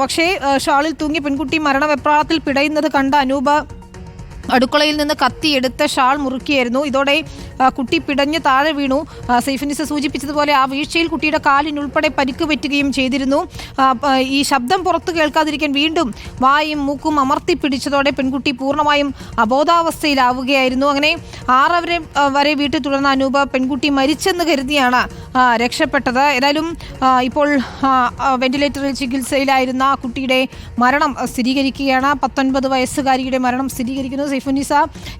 പക്ഷേ ഷാളിൽ തൂങ്ങി പെൺകുട്ടി മരണവെപ്രാളത്തിൽ പിടയുന്നത് കണ്ട അനൂപ് അടുക്കളയിൽ നിന്ന് കത്തിയെടുത്ത് ഷാൾ മുറുക്കിയായിരുന്നു. ഇതോടെ കുട്ടി പിടഞ്ഞ് താഴെ വീണു. സൈഫനിസ സൂചിപ്പിച്ചതുപോലെ ആ വീഴ്ചയിൽ കുട്ടിയുടെ കാലിനുൾപ്പെടെ പരിക്ക് പറ്റുകയും ചെയ്തിരുന്നു. ഈ ശബ്ദം പുറത്തു കേൾക്കാതിരിക്കാൻ വീണ്ടും വായും മൂക്കും അമർത്തി പിടിച്ചതോടെ പെൺകുട്ടി പൂർണമായും അബോധാവസ്ഥയിലാവുകയായിരുന്നു. അങ്ങനെ ആറവരെ വരെ വീട്ടിൽ തുടർന്ന അനൂപ പെൺകുട്ടി മരിച്ചെന്ന് കരുതിയാണ് രക്ഷപ്പെട്ടത്. ഏതായാലും ഇപ്പോൾ വെന്റിലേറ്ററിൽ ചികിത്സയിലായിരുന്ന ആ കുട്ടിയുടെ മരണം സ്ഥിരീകരിക്കുകയാണ്. പത്തൊൻപത് വയസ്സുകാരിയുടെ മരണം സ്ഥിരീകരിക്കുന്നു. സൈഫുനിസ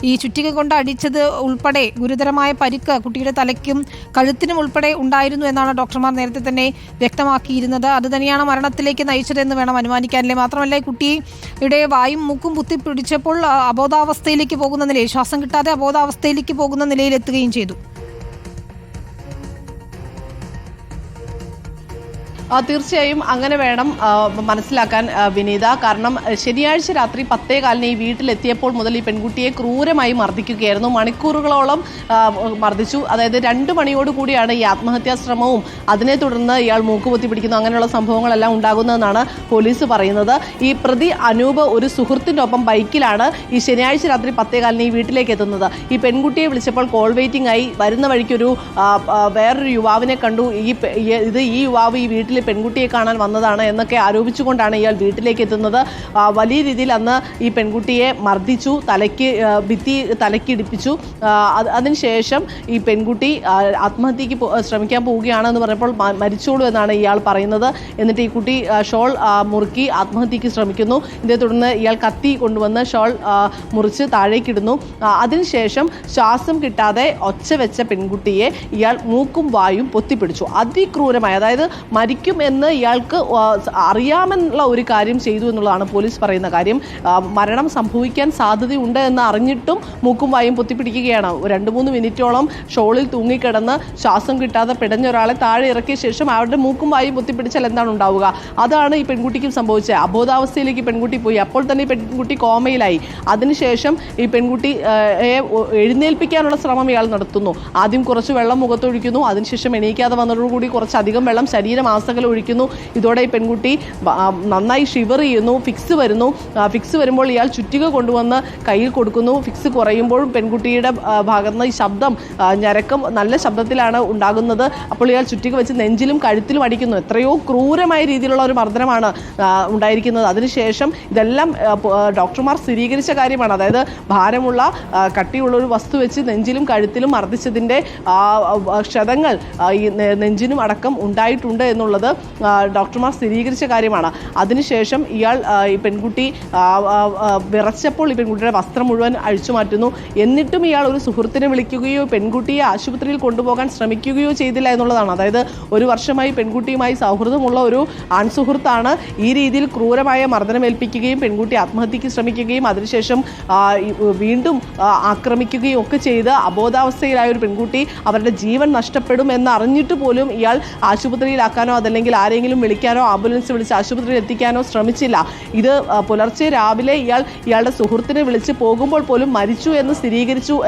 ഈ ചുറ്റിക കൊണ്ട് അടിച്ചത് ഉൾപ്പെടെ ഗുരുതരമായ പരിക്ക് കുട്ടിയുടെ തലയ്ക്കും കഴുത്തിനും ഉൾപ്പെടെ ഉണ്ടായിരുന്നു എന്നാണ് ഡോക്ടർമാർ നേരത്തെ തന്നെ വ്യക്തമാക്കിയിരുന്നത്. അത് തന്നെയാണ് മരണത്തിലേക്ക് നയിച്ചതെന്ന് വേണം അനുമാനിക്കാനല്ലേ? മാത്രമല്ല കുട്ടിയുടെ വായും മൂക്കും കുത്തി പിടിച്ചപ്പോൾ അബോധാവസ്ഥയിലേക്ക് പോകുന്ന നിലയിൽ ശ്വാസം കിട്ടാതെ അബോധാവസ്ഥയിലേക്ക് പോകുന്ന നിലയിലെത്തുകയും ചെയ്തു. തീർച്ചയായും അങ്ങനെ വേണം മനസ്സിലാക്കാൻ വിനീത. കാരണം ശനിയാഴ്ച രാത്രി പത്തേ കാലിന് ഈ വീട്ടിലെത്തിയപ്പോൾ മുതൽ ഈ പെൺകുട്ടിയെ ക്രൂരമായി മർദ്ദിക്കുകയായിരുന്നു. മണിക്കൂറുകളോളം മർദ്ദിച്ചു. അതായത് രണ്ട് മണിയോട് കൂടിയാണ് ഈ ആത്മഹത്യാ ശ്രമവും. അതിനെ തുടർന്ന് ഇയാൾ മൂക്കുപൊത്തി പിടിക്കുന്നു. അങ്ങനെയുള്ള സംഭവങ്ങളെല്ലാം ഉണ്ടാകുന്നതെന്നാണ് പോലീസ് പറയുന്നത്. ഈ പ്രതി അനൂപ് ഒരു സുഹൃത്തിന്റെ ഒപ്പം ബൈക്കിലാണ് ഈ ശനിയാഴ്ച രാത്രി പത്തേ കാലിന് ഈ വീട്ടിലേക്ക് എത്തുന്നത്. ഈ പെൺകുട്ടിയെ വിളിച്ചപ്പോൾ കോൾ വെയിറ്റിംഗ് ആയി. വരുന്ന വഴിക്കൊരു വേറൊരു യുവാവിനെ കണ്ടു. ഈ- ഇത് ഈ യുവാവ് ഈ വീട്ടിൽ പെൺകുട്ടിയെ കാണാൻ വന്നതാണ് എന്നൊക്കെ ആരോപിച്ചുകൊണ്ടാണ് ഇയാൾ വീട്ടിലേക്ക് എത്തുന്നത്. വലിയ രീതിയിൽ അന്ന് ഈ പെൺകുട്ടിയെ മർദ്ദിച്ചു തലയ്ക്ക് ഭിത്തി തലക്കിടിപ്പിച്ചു അതിനുശേഷം ഈ പെൺകുട്ടി ആത്മഹത്യക്ക് ശ്രമിക്കാൻ പോവുകയാണെന്ന് പറഞ്ഞപ്പോൾ മരിച്ചോളൂ എന്നാണ് ഇയാൾ പറയുന്നത്. എന്നിട്ട് ഈ കുട്ടി ഷോൾ മുറുക്കി ആത്മഹത്യക്ക് ശ്രമിക്കുന്നു. ഇതേ തുടർന്ന് ഇയാൾ കത്തി കൊണ്ടുവന്ന് ഷോൾ മുറിച്ച് താഴേക്കിടുന്നു. അതിനുശേഷം ശ്വാസം കിട്ടാതെ ഒച്ച വെച്ച പെൺകുട്ടിയെ ഇയാൾ മൂക്കും വായും പൊത്തിപ്പിടിച്ചു. അതിക്രൂരമായി അതായത് മരിക്കും എന്ന് ഇയാൾക്ക് അറിയാമെന്നുള്ള ഒരു കാര്യം ചെയ്തു എന്നുള്ളതാണ് പോലീസ് പറയുന്ന കാര്യം. മരണം സംഭവിക്കാൻ സാധ്യതയുണ്ട് എന്ന് അറിഞ്ഞിട്ടും മൂക്കും വായും പൊത്തിപ്പിടിക്കുകയാണ്. രണ്ട് മൂന്ന് മിനിറ്റോളം ഷോളിൽ തൂങ്ങിക്കിടന്ന് ശ്വാസം കിട്ടാതെ പിടഞ്ഞ ഒരാളെ താഴെ ഇറക്കിയ ശേഷം അവരുടെ മൂക്കും വായും പൊത്തിപ്പിടിച്ചാൽ എന്താണ് ഉണ്ടാവുക? അതാണ് ഈ പെൺകുട്ടിക്കും സംഭവിച്ചത്. അബോധാവസ്ഥയിലേക്ക് പെൺകുട്ടി പോയി. അപ്പോൾ തന്നെ പെൺകുട്ടി കോമയിലായി. അതിനുശേഷം ഈ പെൺകുട്ടി എഴുന്നേൽപ്പിക്കാനുള്ള ശ്രമം ഇയാൾ നടത്തുന്നു. ആദ്യം കുറച്ച് വെള്ളം മുഖത്തൊഴിക്കുന്നു. അതിനുശേഷം എണീക്കാതെ വന്നതോടുകൂടി കുറച്ചധികം വെള്ളം ശരീരമാസകലം ഒഴിക്കുന്നു. ഇതോടെ ഈ പെൺകുട്ടി നന്നായി ഷിവർ ചെയ്യുന്നു ഫിക്സ് വരുന്നു. ഫിക്സ് വരുമ്പോൾ ഇയാൾ ചുറ്റിക കൊണ്ടുവന്ന് കയ്യിൽ കൊടുക്കുന്നു. ഫിക്സ് കുറയുമ്പോഴും പെൺകുട്ടിയുടെ ഭാഗത്ത് നിന്ന് ഈ ശബ്ദം ഞരക്കം നല്ല ശബ്ദത്തിലാണ് ഉണ്ടാകുന്നത്. അപ്പോൾ ഇയാൾ ചുറ്റിക വെച്ച് നെഞ്ചിലും കഴുത്തിലും അടിക്കുന്നു. എത്രയോ ക്രൂരമായ രീതിയിലുള്ള ഒരു മർദ്ദനമാണ് ഉണ്ടായിരിക്കുന്നത്. അതിനുശേഷം ഇതെല്ലാം ഡോക്ടർമാർ സ്ഥിരീകരിച്ച കാര്യമാണ്. അതായത് ഭാരമുള്ള കട്ടിയുള്ള ഒരു വസ്തു വെച്ച് നെഞ്ചിലും കഴുത്തിലും മർദ്ദിച്ചതിന്റെ ക്ഷതങ്ങൾ ഈ നെഞ്ചിനും അടക്കം ഉണ്ടായിട്ടുണ്ട് എന്നുള്ളത് ഡോക്ടർമാർ സ്ഥിരീകരിച്ച കാര്യമാണ്. അതിനുശേഷം ഇയാൾ ഈ പെൺകുട്ടി വിറച്ചപ്പോൾ ഈ പെൺകുട്ടിയുടെ വസ്ത്രം മുഴുവൻ അഴിച്ചു മാറ്റുന്നു. എന്നിട്ടും ഇയാൾ ഒരു സുഹൃത്തിനെ വിളിക്കുകയോ പെൺകുട്ടിയെ ആശുപത്രിയിൽ കൊണ്ടുപോകാൻ ശ്രമിക്കുകയോ ചെയ്തില്ല എന്നുള്ളതാണ്. അതായത് ഒരു വർഷമായി പെൺകുട്ടിയുമായി സൗഹൃദമുള്ള ഒരു ആൺസുഹൃത്താണ്. ഈ രീതിയിൽ ക്രൂരമായ മർദ്ദനമേൽപ്പിക്കുകയും പെൺകുട്ടി ആത്മഹത്യക്ക് ശ്രമിക്കുകയും അതിനുശേഷം വീണ്ടും ആക്രമിക്കുകയും ഒക്കെ ചെയ്ത് അബോധാവസ്ഥയിലായ ഒരു പെൺകുട്ടി അവരുടെ ജീവൻ നഷ്ടപ്പെടും എന്ന് അറിഞ്ഞിട്ട് പോലും ഇയാൾ ആശുപത്രിയിലാക്കാനോ അതല്ലെങ്കിൽ ആരെങ്കിലും വിളിക്കാനോ ആംബുലൻസ് വിളിച്ച് ആശുപത്രിയിൽ എത്തിക്കാനോ ശ്രമിച്ചില്ല. ഇത് പുലർച്ചെ രാവിലെ ഇയാൾ ഇയാളുടെ സുഹൃത്തിനെ വിളിച്ച് പോകുമ്പോൾ പോലും മരിച്ചു എന്ന് സ്ഥിരീകരിച്ചു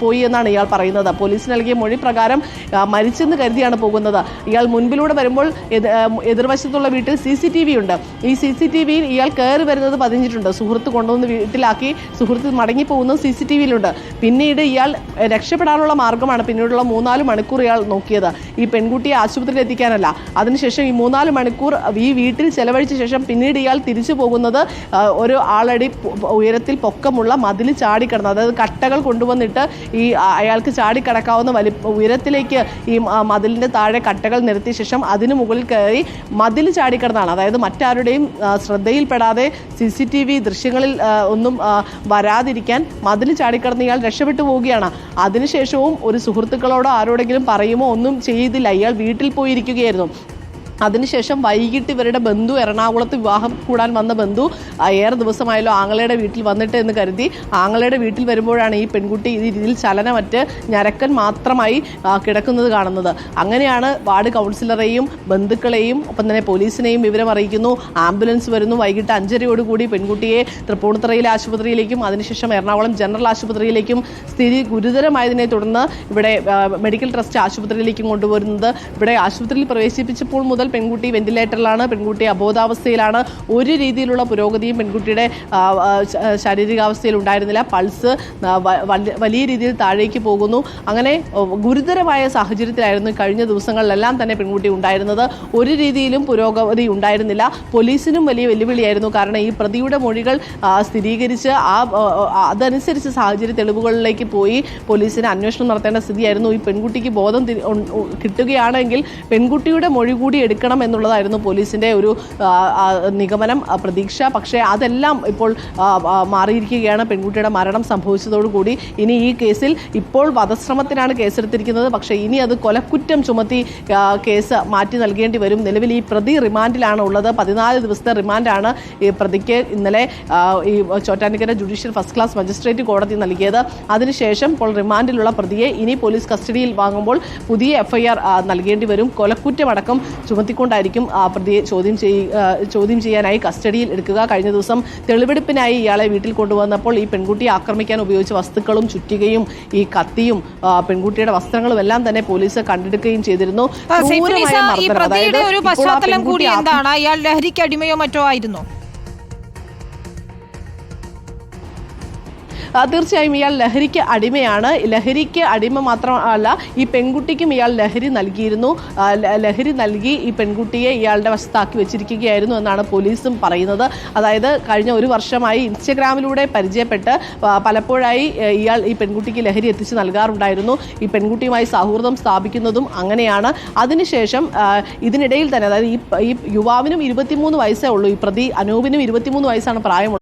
പോയി എന്നാണ് ഇയാൾ പറയുന്നത്. പോലീസ് നൽകിയ മൊഴി പ്രകാരം മരിച്ചെന്ന് കരുതിയാണ് പോകുന്നത്. ഇയാൾ മുൻപിലൂടെ വരുമ്പോൾ എത്- എതിർവശത്തുള്ള വീട്ടിൽ സി സി ടി വി ഉണ്ട്. ഈ സി സി ടി വിയിൽ ഇയാൾ കയറി വരുന്നത് പതിഞ്ഞിട്ടുണ്ട്. സുഹൃത്ത് കൊണ്ടുവന്ന് വീട്ടിലാക്കി സുഹൃത്ത് മടങ്ങിപ്പോകുന്നത് സി സി ടി വിയിലുണ്ട്. പിന്നീട് ഇയാൾ രക്ഷപ്പെടാനുള്ള മാർഗമാണ് പിന്നീടുള്ള മൂന്നാൽ മണിക്കൂർ ഇയാൾ നോക്കിയത്. ഈ പെൺകുട്ടിയെ ആശുപത്രിയിൽ എത്തിക്കാനല്ല. അതിനുശേഷം ഈ മൂന്നാൽ മണിക്കൂർ ഈ വീട്ടിൽ ചെലവഴിച്ച ശേഷം പിന്നീട് ഇയാൾ തിരിച്ചു പോകുന്നത് ഒരു ആളടി ഉയരത്തിൽ പൊക്കമുള്ള മതിൽ ചാടിക്കിടന്ന് അതായത് കട്ടകൾ കൊണ്ടുവന്നിട്ട് ഈ അയാൾക്ക് ചാടിക്കടക്കാവുന്ന വലി ഉയരത്തിലേക്ക് ഈ മതിലിന്റെ താഴെ കട്ടകൾ നിരത്തിയ ശേഷം അതിനു മുകളിൽ കയറി മതിൽ ചാടിക്കിടന്നാണ് അതായത് മറ്റാരുടെയും ശ്രദ്ധയിൽപ്പെടാതെ സി സി ടി വി ദൃശ്യങ്ങളിൽ ഒന്നും വരാതിരിക്കാൻ മതിൽ ചാടിക്കിടന്ന് ഇയാൾ രക്ഷപ്പെട്ടു പോവുകയാണ്. അതിനുശേഷവും ഒരു സുഹൃത്തുക്കളോടോ ആരോടെങ്കിലും പറയുമോ ഒന്നും ചെയ്തില്ല ഇയാൾ വീട്ടിൽ പോയിരിക്കുകയായിരുന്നു. അതിനുശേഷം വൈകിട്ട് ഇവരുടെ ബന്ധു എറണാകുളത്ത് വിവാഹം കൂടാൻ വന്ന ബന്ധു ഏറെ ദിവസമായല്ലോ ആങ്ങളയുടെ വീട്ടിൽ വന്നിട്ട് എന്ന് കരുതി. ആങ്ങളയുടെ വീട്ടിൽ വരുമ്പോഴാണ് ഈ പെൺകുട്ടി ഈ രീതിയിൽ ചലനമറ്റ് ഞരക്കൻ മാത്രമായി കിടക്കുന്നത് കാണുന്നത്. അങ്ങനെയാണ് വാർഡ് കൗൺസിലറെയും ബന്ധുക്കളെയും ഒപ്പം തന്നെ പോലീസിനെയും വിവരം അറിയിക്കുന്നു. ആംബുലൻസ് വരുന്നു. വൈകിട്ട് അഞ്ചരയോടുകൂടി പെൺകുട്ടിയെ തൃപ്പൂണിത്തറയിലെ ആശുപത്രിയിലേക്കും അതിനുശേഷം എറണാകുളം ജനറൽ ആശുപത്രിയിലേക്കും സ്ഥിതി ഗുരുതരമായതിനെ തുടർന്ന് ഇവിടെ മെഡിക്കൽ ട്രസ്റ്റ് ആശുപത്രിയിലേക്കും കൊണ്ടുവരുന്നത് ഇവിടെ ആശുപത്രിയിൽ പ്രവേശിപ്പിച്ചപ്പോൾ മുതൽ പെൺകുട്ടി വെന്റിലേറ്ററിലാണ് പെൺകുട്ടി അബോധാവസ്ഥയിലാണ്. ഒരു രീതിയിലുള്ള പുരോഗതിയും പെൺകുട്ടിയുടെ ശാരീരികാവസ്ഥയിൽ ഉണ്ടായിരുന്നില്ല. പൾസ് വലിയ രീതിയിൽ താഴേക്ക് പോകുന്നു. അങ്ങനെ ഗുരുതരമായ സാഹചര്യത്തിലായിരുന്നു കഴിഞ്ഞ ദിവസങ്ങളിലെല്ലാം തന്നെ പെൺകുട്ടി ഉണ്ടായിരുന്നത്. ഒരു രീതിയിലും പുരോഗതി ഉണ്ടായിരുന്നില്ല. പോലീസിനും വലിയ വെല്ലുവിളിയായിരുന്നു. കാരണം ഈ പ്രതിയുടെ മൊഴികൾ സ്ഥിരീകരിച്ച് ആ അതനുസരിച്ച് സാഹചര്യ തെളിവുകളിലേക്ക് പോയി പോലീസിന് അന്വേഷണം നടത്തേണ്ട സ്ഥിതിയായിരുന്നു. ഈ പെൺകുട്ടിക്ക് ബോധം കിട്ടുകയാണെങ്കിൽ പെൺകുട്ടിയുടെ മൊഴി കൂടി എടുക്കണം എന്നുള്ളതായിരുന്നു പോലീസിന്റെ ഒരു നിഗമനം പ്രതീക്ഷ. പക്ഷേ അതെല്ലാം ഇപ്പോൾ മാറിയിരിക്കുകയാണ്. പെൺകുട്ടിയുടെ മരണം സംഭവിച്ചതോടുകൂടി ഇനി ഈ കേസിൽ ഇപ്പോൾ വധശ്രമത്തിനാണ് കേസെടുത്തിരിക്കുന്നത്. പക്ഷേ ഇനി അത് കൊലക്കുറ്റം ചുമത്തി കേസ് മാറ്റി നൽകേണ്ടി വരും. നിലവിൽ ഈ പ്രതി റിമാൻഡിലാണ് ഉള്ളത്. പതിനാല് ദിവസത്തെ റിമാൻഡാണ് ഈ പ്രതിക്ക് ഇന്നലെ ഈ Chottanikkara judicial first class magistrate കോടതി നൽകിയത്. അതിനുശേഷം ഇപ്പോൾ റിമാൻഡിലുള്ള പ്രതിയെ ഇനി പോലീസ് കസ്റ്റഡിയിൽ വാങ്ങുമ്പോൾ പുതിയ എഫ്ഐആർ നൽകേണ്ടി വരും. കൊലക്കുറ്റമടക്കം ചുമത്തിക്കൊണ്ടായിരിക്കും ആ പ്രതിയെ ചോദ്യം ചെയ് ചോദ്യം ചെയ്യാനായി കസ്റ്റഡിയിൽ എടുക്കുക. കഴിഞ്ഞ ദിവസം തെളിവെടുപ്പിനായി ഇയാളെ വീട്ടിൽ കൊണ്ടുവന്നപ്പോൾ ഈ പെൺകുട്ടിയെ ആക്രമിക്കാൻ ഉപയോഗിച്ച വസ്തുക്കളും ചുറ്റികയും ഈ കത്തിയും പെൺകുട്ടിയുടെ വസ്ത്രങ്ങളും എല്ലാം തന്നെ പോലീസ് കണ്ടെടുക്കുകയും ചെയ്തിരുന്നു. ഒരു പശ്ചാത്തലം കൂടി എന്താണ്? ലഹരിക്ക് അടിമയോ മറ്റോ ആയിരുന്നോ? തീർച്ചയായും ഇയാൾ ലഹരിക്ക് അടിമയാണ്. ലഹരിക്ക് അടിമ മാത്രമല്ല ഈ പെൺകുട്ടിക്കും ഇയാൾ ലഹരി നൽകിയിരുന്നു. ലഹരി നൽകി ഈ പെൺകുട്ടിയെ ഇയാളുടെ വശത്താക്കി വെച്ചിരിക്കുകയായിരുന്നു എന്നാണ് പോലീസും പറയുന്നത്. അതായത് കഴിഞ്ഞ ഒരു വർഷമായി ഇൻസ്റ്റഗ്രാമിലൂടെ പരിചയപ്പെട്ട് പലപ്പോഴായി ഇയാൾ ഈ പെൺകുട്ടിക്ക് ലഹരി എത്തിച്ച് നൽകാറുണ്ടായിരുന്നു. ഈ പെൺകുട്ടിയുമായി സൗഹൃദം സ്ഥാപിക്കുന്നതും അങ്ങനെയാണ്. അതിനുശേഷം ഇതിനിടയിൽ തന്നെ അതായത് ഈ യുവാവിനും ഇരുപത്തിമൂന്ന് വയസ്സേ ഉള്ളൂ. ഈ പ്രതി അനൂപിനും ഇരുപത്തിമൂന്ന് വയസ്സാണ് പ്രായമുള്ളത്.